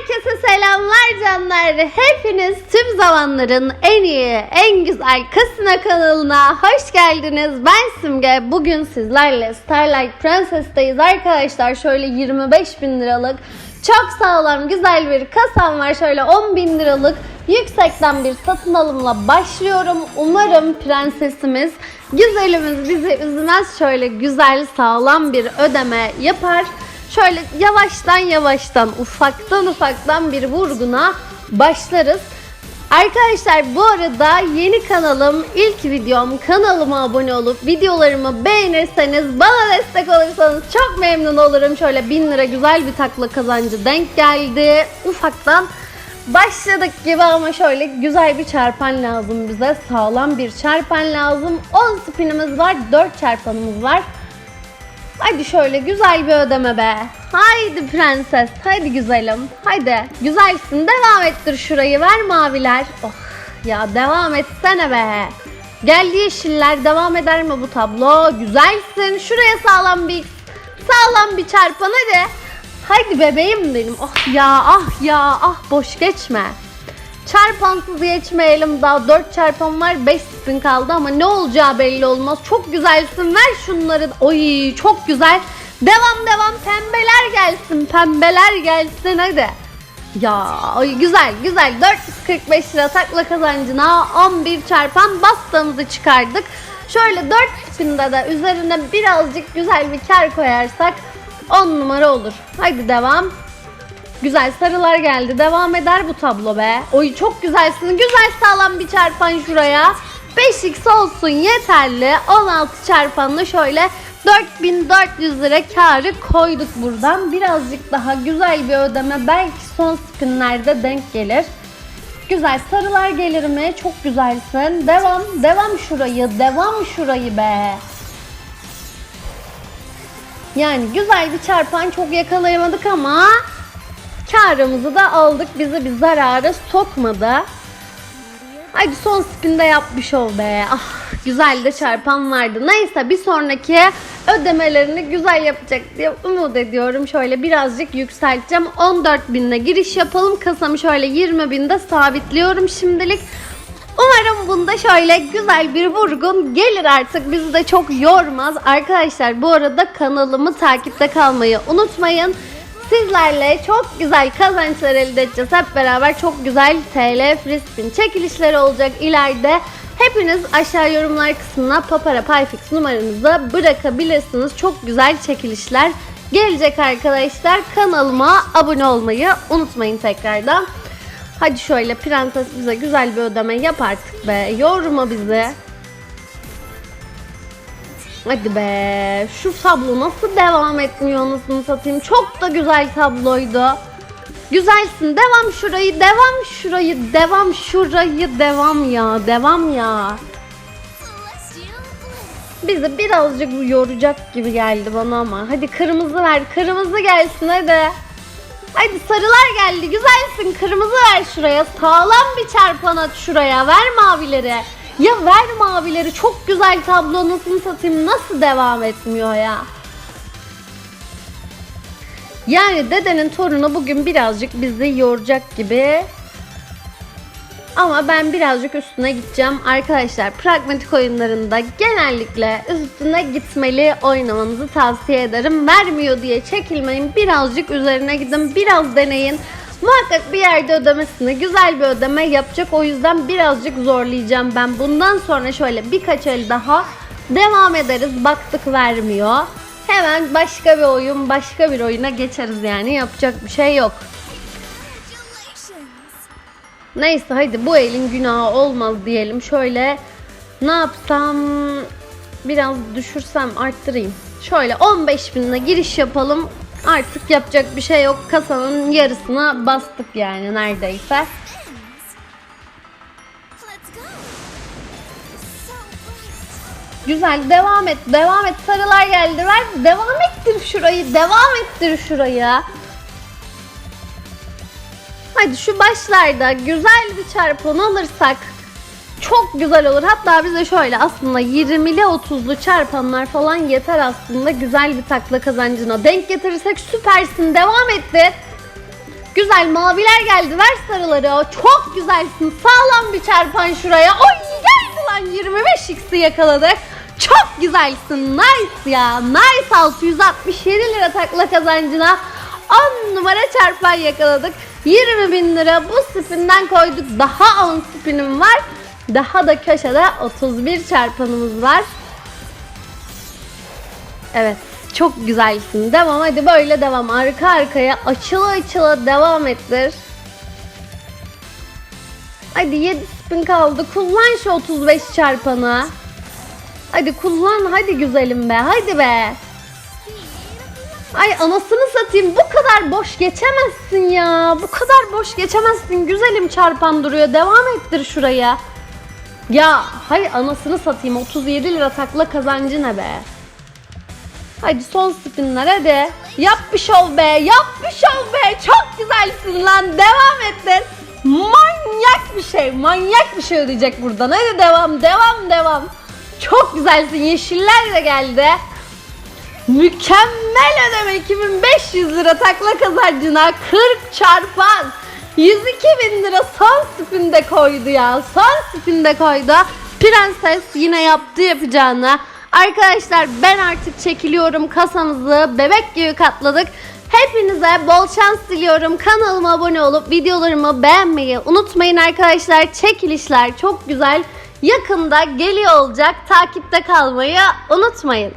Herkese selamlar canlar. Hepiniz tüm zamanların en iyi, en güzel Kasina kanalına hoş geldiniz. Ben Simge. Bugün sizlerle Starlight Princess'teyiz arkadaşlar. Şöyle 25 bin liralık çok sağlam güzel bir kasam var. Şöyle 10 bin liralık yüksekten bir satın alımla başlıyorum. Umarım prensesimiz, güzelimiz bizi üzmez. Şöyle güzel sağlam bir ödeme yapar. Şöyle yavaştan yavaştan ufaktan ufaktan bir vurguna başlarız. Arkadaşlar bu arada yeni kanalım ilk videom kanalıma abone olup videolarımı beğenirseniz bana destek olursanız çok memnun olurum. Şöyle 1000 lira güzel bir takla kazancı denk geldi. Ufaktan başladık gibi ama şöyle güzel bir çarpan lazım bize. Sağlam bir çarpan lazım. 10 spinimiz var 4 çarpanımız var. Hadi şöyle güzel bir ödeme be. Haydi prenses, haydi güzelim. Haydi. Güzelsin, devam ettir şurayı. Ver maviler. Oh ya devam etsene be. Geldi yeşiller, devam eder mi bu tablo? Güzelsin. Şuraya sağlam bir sağlam bir çarpan hadi. Haydi bebeğim benim. Oh ya, ah ya, ah boş geçme. Çarpansız geçmeyelim daha 4 çarpan var 5 spin kaldı ama ne olacağı belli olmaz. Çok güzelsin ver şunları. Oy çok güzel. Devam devam pembeler gelsin pembeler gelsin hadi. Ya ay güzel güzel 445 lira takla kazancına 11 çarpan bastığımızı çıkardık. Şöyle 4 spinde de üzerine birazcık güzel bir kar koyarsak 10 numara olur. Haydi devam. Güzel sarılar geldi. Devam eder bu tablo be. Oy çok güzelsin. Güzel sağlam bir çarpan şuraya. 5x olsun yeterli. 16 çarpanla şöyle 4400 lira karı koyduk buradan. Birazcık daha güzel bir ödeme belki son spinlerde denk gelir. Güzel sarılar gelir mi? Çok güzelsin. Devam. Devam şurayı. Devam şurayı be. Yani güzel bir çarpan çok yakalayamadık ama Karımızı da aldık. Bizi bir zarara sokmadı. Hadi son spinde yapmış ol be. Ah güzel de çarpan vardı. Neyse bir sonraki ödemelerini güzel yapacak diye umut ediyorum. Şöyle birazcık yükselteceğim. 14 binle giriş yapalım. Kasamı şöyle 20 binde sabitliyorum şimdilik. Umarım bunda şöyle güzel bir vurgun gelir artık. Bizi de çok yormaz. Arkadaşlar bu arada kanalımı takipte kalmayı unutmayın. Sizlerle çok güzel kazançlar elde edeceğiz. Hep beraber çok güzel TL free çekilişleri olacak ileride. Hepiniz aşağı yorumlar kısmına Papara Payfix numaranızı bırakabilirsiniz. Çok güzel çekilişler gelecek arkadaşlar. Kanalıma abone olmayı unutmayın tekrardan. Hadi şöyle prenses bize güzel bir ödeme yap artık be. Yorma bizi. Hadi be. Şu tablo nasıl devam etmiyor anasını satayım. Çok da güzel tabloydu. Güzelsin. Devam şurayı, devam şurayı, devam şurayı, devam ya, devam ya. Bizi birazcık yoracak gibi geldi bana ama. Hadi kırmızı ver, kırmızı gelsin hadi. Hadi sarılar geldi. Güzelsin. Kırmızı ver şuraya. Sağlam bir çarpan at şuraya. Ver mavileri. Ya ver mavileri çok güzel tablo nasıl satayım nasıl devam etmiyor ya. Yani dedenin torunu bugün birazcık bizi yoracak gibi. Ama ben birazcık üstüne gideceğim. Arkadaşlar pragmatik oyunlarında genellikle üstüne gitmeli oynamanızı tavsiye ederim. Vermiyor diye çekilmeyin. Birazcık üzerine gidin. Biraz deneyin. Muhakkak bir yerde ödemesini güzel bir ödeme yapacak. O yüzden birazcık zorlayacağım ben. Bundan sonra şöyle birkaç el daha devam ederiz. Baktık vermiyor. Hemen başka bir oyun, başka bir oyuna geçeriz yani. Yapacak bir şey yok. Neyse hadi bu elin günahı olmaz diyelim. Şöyle ne yapsam biraz düşürsem arttırayım. Şöyle 15 binle giriş yapalım. Artık yapacak bir şey yok. Kasanın yarısına bastık yani neredeyse. Güzel devam et devam et sarılar geldi ver devam ettir şurayı devam ettir şurayı. Hadi şu başlarda güzel bir çarpan alırsak çok güzel olur. Hatta bize şöyle aslında 20'li 30'lu çarpanlar falan yeter aslında. Güzel bir takla kazancına denk getirirsek süpersin. Devam etti. güzel maviler geldi. Ver sarıları. Çok güzelsin. Sağlam bir çarpan şuraya. Oy geldi lan 25x'i yakaladık. Çok güzelsin. Nice ya. Nice 667 lira takla kazancına 10 numara çarpan yakaladık. 20 bin lira bu spinden koyduk. Daha 10 spinim var. Daha da köşede 31 çarpanımız var. Evet. Çok güzelsin. Devam hadi böyle devam. Arka arkaya açıla açıla devam ettir. Hadi 7 spin kaldı. Kullan şu 35 çarpanı. Hadi kullan hadi güzelim be. Hadi be. Ay anasını satayım. Bu kadar boş geçemezsin ya. Bu kadar boş geçemezsin. Güzelim çarpan duruyor. Devam ettir şuraya. Ya hay anasını satayım. 37 lira takla kazancı ne be? Hadi son spinler hadi. Yap bir şov be. Yap bir şov be. Çok güzelsin lan. Devam ettir. Manyak bir şey. Manyak bir şey ödeyecek buradan. Hadi devam. Devam devam. Çok güzelsin. Yeşiller de geldi. Mükemmel ödeme 2500 lira takla kazancına 40 çarpan 102 bin lira son spinde koydu ya. Son spinde koydu. Prenses yine yaptı yapacağını. Arkadaşlar ben artık çekiliyorum. Kasamızı bebek gibi katladık. Hepinize bol şans diliyorum. Kanalıma abone olup videolarımı beğenmeyi unutmayın arkadaşlar. Çekilişler çok güzel. Yakında geliyor olacak. Takipte kalmayı unutmayın